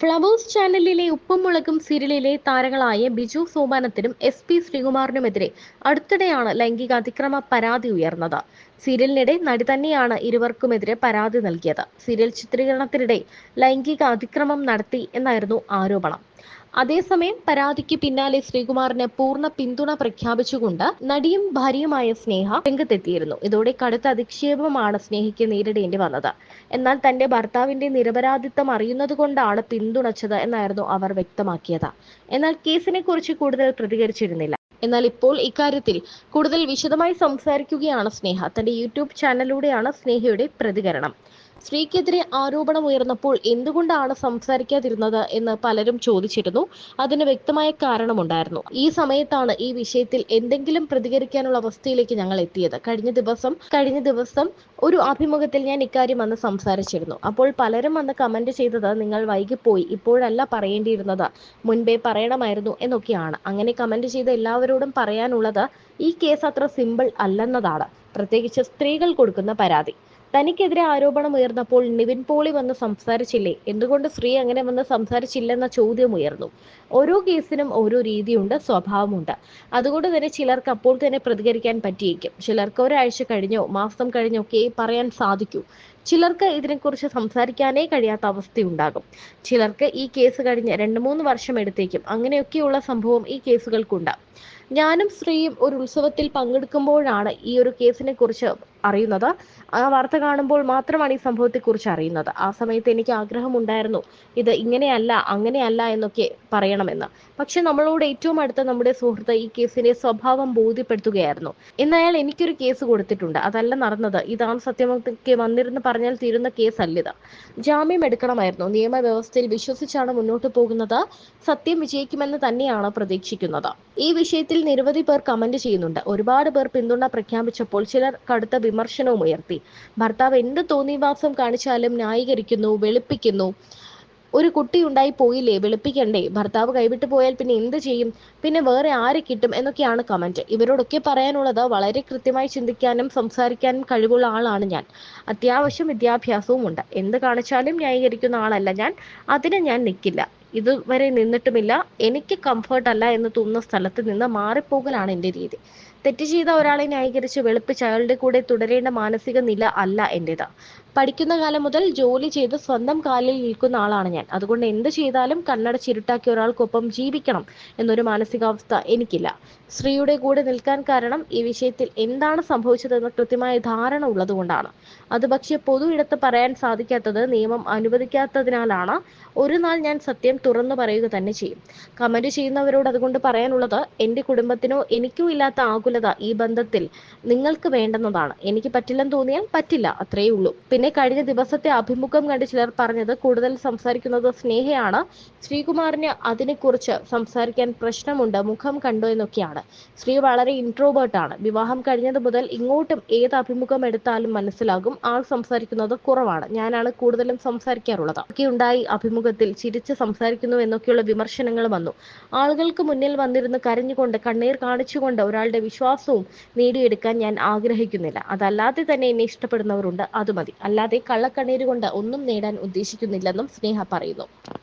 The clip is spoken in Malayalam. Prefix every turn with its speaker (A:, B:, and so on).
A: ഫ്ലവേഴ്സ് ചാനലിലെ ഉപ്പും മുളകും സീരിയലിലെ താരങ്ങളായ ബിജു സോപാനത്തിനും എസ് പി ശ്രീകുമാറിനുമെതിരെ അടുത്തിടെയാണ് ലൈംഗിക അതിക്രമ പരാതി ഉയർന്നത്. സീരിയലിനിടെ നടി തന്നെയാണ് ഇരുവർക്കുമെതിരെ പരാതി നൽകിയത്. സീരിയൽ ചിത്രീകരണത്തിനിടെ ലൈംഗിക അതിക്രമം നടത്തി എന്നായിരുന്നു ആരോപണം. അതേസമയം പരാതിക്ക് പിന്നാലെ ശ്രീകുമാറിന് പൂർണ പിന്തുണ പ്രഖ്യാപിച്ചുകൊണ്ട് നടിയും ഭാര്യയുമായ സ്നേഹ രംഗത്തെത്തിയിരുന്നു. ഇതോടെ കടുത്ത അധിക്ഷേപമാണ് സ്നേഹയ്ക്ക് നേരിടേണ്ടി വന്നത്. എന്നാൽ തന്റെ ഭർത്താവിന്റെ നിരപരാധിത്വം അറിയുന്നതുകൊണ്ടാണ് പിന്തുണച്ചത് എന്നായിരുന്നു അവർ വ്യക്തമാക്കിയത്. എന്നാൽ കേസിനെ കുറിച്ച് കൂടുതൽ പ്രതികരിച്ചിരുന്നില്ല. എന്നാൽ ഇപ്പോൾ ഇക്കാര്യത്തിൽ കൂടുതൽ വിശദമായി സംസാരിക്കുകയാണ് സ്നേഹ. തന്റെ യൂട്യൂബ് ചാനലിലൂടെയാണ് സ്നേഹയുടെ പ്രതികരണം. സ്ത്രീക്കെതിരെ ആരോപണം ഉയർന്നപ്പോൾ എന്തുകൊണ്ടാണ് സംസാരിക്കാതിരുന്നത് എന്ന് പലരും ചോദിച്ചിരുന്നു. അതിന് വ്യക്തമായ കാരണമുണ്ടായിരുന്നു. ഈ സമയത്താണ് ഈ വിഷയത്തിൽ എന്തെങ്കിലും പ്രതികരിക്കാനുള്ള അവസ്ഥയിലേക്ക് ഞങ്ങൾ എത്തിയത്. കഴിഞ്ഞ ദിവസം കഴിഞ്ഞ ദിവസം ഒരു അഭിമുഖത്തിൽ ഞാൻ ഇക്കാര്യം അന്ന് സംസാരിച്ചിരുന്നു. അപ്പോൾ പലരും അന്ന് കമന്റ് ചെയ്തത് നിങ്ങൾ വൈകിപ്പോയി ഇപ്പോഴല്ല പറയേണ്ടിയിരുന്നത്. മുൻപേ പറയണമായിരുന്നു എന്നൊക്കെയാണ്. അങ്ങനെ കമന്റ് ചെയ്ത എല്ലാവരോടും പറയാനുള്ളത് ഈ കേസ് അത്ര സിമ്പിൾ അല്ലെന്നതാണ്. പ്രത്യേകിച്ച് സ്ത്രീകൾ കൊടുക്കുന്ന പരാതി. തനിക്കെതിരെ ആരോപണം ഉയർന്നപ്പോൾ നിവിൻ പോളി വന്ന് സംസാരിച്ചില്ലേ? എന്തുകൊണ്ട് സ്ത്രീ അങ്ങനെ വന്ന് സംസാരിച്ചില്ലെന്ന ചോദ്യം ഉയർന്നു. ഓരോ കേസിനും ഓരോ രീതിയുണ്ട് സ്വഭാവമുണ്ട്. അതുകൊണ്ട് തന്നെ ചിലർക്ക് അപ്പോൾ തന്നെ പ്രതികരിക്കാൻ പറ്റിയേക്കും. ചിലർക്ക് ഒരാഴ്ച കഴിഞ്ഞോ മാസം കഴിഞ്ഞോ ഒക്കെ പറയാൻ സാധിക്കൂ. ചിലർക്ക് ഇതിനെക്കുറിച്ച് സംസാരിക്കാനേ കഴിയാത്ത അവസ്ഥയുണ്ടാകും. ചിലർക്ക് ഈ കേസ് കഴിഞ്ഞ് രണ്ട് മൂന്ന് വർഷം എടുത്തേക്കും. അങ്ങനെയൊക്കെയുള്ള സംഭവം ഈ കേസുകൾക്കുണ്ട്. ഞാനും സ്ത്രീയും ഒരു ഉത്സവത്തിൽ പങ്കെടുക്കുമ്പോഴാണ് ഈ ഒരു കേസിനെ കുറിച്ച് അറിയുന്നത്. ആ വാർത്ത കാണുമ്പോൾ മാത്രമാണ് ഈ സംഭവത്തെക്കുറിച്ച് അറിയുന്നത്. ആ സമയത്ത് എനിക്ക് ആഗ്രഹമുണ്ടായിരുന്നു ഇത് ഇങ്ങനെയല്ല അങ്ങനെയല്ല എന്നൊക്കെ പറയണമെന്ന്. പക്ഷെ നമ്മളോട് ഏറ്റവും അടുത്ത നമ്മുടെ സുഹൃത്ത് ഈ കേസിന്റെ സ്വഭാവം ബോധ്യപ്പെടുത്തുകയായിരുന്നു. എന്നയാൾ എനിക്കൊരു കേസ് കൊടുത്തിട്ടുണ്ട്. അതല്ല നടന്നത്. ഇതാണ് സത്യമൊക്കെ വന്നിരുന്ന് പറഞ്ഞാൽ തീരുന്ന കേസല്ല ഇത്. ജാമ്യം എടുക്കണമായിരുന്നു. നിയമവ്യവസ്ഥയിൽ വിശ്വസിച്ചാണ് മുന്നോട്ട് പോകുന്നത്. സത്യം വിജയിക്കുമെന്ന് തന്നെയാണ് പ്രതീക്ഷിക്കുന്നത്. ഈ വിഷയത്തിൽ നിരവധി പേർ കമന്റ് ചെയ്യുന്നുണ്ട്. ഒരുപാട് പേർ പിന്തുണ പ്രഖ്യാപിച്ചപ്പോൾ ചിലർ കടുത്ത വിമർശനവും ഉയർത്തി. ഭർത്താവ് എന്ത് തോന്നിവാസം കാണിച്ചാലും ന്യായീകരിക്കുന്നു വെളുപ്പിക്കുന്നു. ഒരു കുട്ടി ഉണ്ടായി പോയില്ലേ? വെളുപ്പിക്കണ്ടേ? ഭർത്താവ് കൈവിട്ടു പോയാൽ പിന്നെ എന്ത് ചെയ്യും? പിന്നെ വേറെ ആരെ കിട്ടും? എന്നൊക്കെയാണ് കമന്റ് ഇവരോടൊക്കെ പറയാനുള്ളത് വളരെ കൃത്യമായി ചിന്തിക്കാനും സംസാരിക്കാനും കഴിവുള്ള ആളാണ് ഞാൻ. അത്യാവശ്യം വിദ്യാഭ്യാസവും ഉണ്ട്. എന്ത് കാണിച്ചാലും ന്യായീകരിക്കുന്ന ആളല്ല ഞാൻ. അതിന് ഞാൻ നിൽക്കില്ല ഇതുവരെ നിന്നിട്ടുമില്ല. എനിക്ക് കംഫർട്ട് അല്ല എന്ന് തോന്നുന്ന സ്ഥലത്ത് നിന്ന് മാറിപ്പോകലാണ് എന്റെ രീതി. തെറ്റ് ചെയ്ത ഒരാളെ ന്യായീകരിച്ച് വെളുപ്പിച്ച് അയാളുടെ കൂടെ തുടരേണ്ട മാനസിക നില അല്ല എന്റെത് പഠിക്കുന്ന കാലം മുതൽ ജോലി ചെയ്ത് സ്വന്തം കാലിൽ നിൽക്കുന്ന ആളാണ് ഞാൻ. അതുകൊണ്ട് എന്ത് ചെയ്താലും കണ്ണട ചിരുട്ടാക്കിയ ഒരാൾക്കൊപ്പം ജീവിക്കണം എന്നൊരു മാനസികാവസ്ഥ എനിക്കില്ല. സ്ത്രീയുടെ കൂടെ നിൽക്കാൻ കാരണം ഈ വിഷയത്തിൽ എന്താണ് സംഭവിച്ചതെന്ന് കൃത്യമായ ധാരണ ഉള്ളതുകൊണ്ടാണ്. അത് പക്ഷേ പൊതു ഇടത്ത് പറയാൻ സാധിക്കാത്തത് നിയമം അനുവദിക്കാത്തതിനാലാണ്. ഒരു നാൾ ഞാൻ സത്യം തുറന്നു പറയുക തന്നെ ചെയ്യും. കമന്റ് ചെയ്യുന്നവരോട് അതുകൊണ്ട് പറയാനുള്ളത് എന്റെ കുടുംബത്തിനോ എനിക്കോ ഇല്ലാത്ത ആകുലത ഈ ബന്ധത്തിൽ നിങ്ങൾക്ക് വേണ്ടെന്നതാണ്. എനിക്ക് പറ്റില്ലെന്ന് തോന്നിയാൽ പറ്റില്ല അത്രയേ ഉള്ളൂ. പിന്നെ കഴിഞ്ഞ ദിവസത്തെ അഭിമുഖം കണ്ട് ചിലർ പറഞ്ഞത് കൂടുതൽ സംസാരിക്കുന്നത് സ്നേഹയാണ്. ശ്രീകുമാറിന് അതിനെക്കുറിച്ച് സംസാരിക്കാൻ പ്രശ്നമുണ്ട് മുഖം കണ്ടോ എന്നൊക്കെയാണ്. ശ്രീ വളരെ ഇൻട്രോവേർട്ട് ആണ്. വിവാഹം കഴിഞ്ഞത് മുതൽ ഇങ്ങോട്ടും ഏത് അഭിമുഖം എടുത്താലും മനസ്സിലാകും. ആൾ സംസാരിക്കുന്നത് കുറവാണ്. ഞാനാണ് കൂടുതലും സംസാരിക്കാറുള്ളത്. ഒക്കെ ഉണ്ടായി അഭിമുഖത്തിൽ ചിരിച്ച് സംസാരിക്കുന്നു എന്നൊക്കെയുള്ള വിമർശനങ്ങൾ വന്നു. ആളുകൾക്ക് മുന്നിൽ വന്നിരുന്ന് കരഞ്ഞുകൊണ്ട് കണ്ണീർ കാണിച്ചുകൊണ്ട് ഒരാളുടെ വിശ്വാസവും നേടിയെടുക്കാൻ ഞാൻ ആഗ്രഹിക്കുന്നില്ല. അതല്ലാതെ തന്നെ എന്നെ ഇഷ്ടപ്പെടുന്നവരുണ്ട്. അത് മതി. അല്ലാതെ കള്ളക്കണ്ണീര് കൊണ്ട് ഒന്നും നേടാൻ ഉദ്ദേശിക്കുന്നില്ലെന്നും സ്നേഹ പറയുന്നു.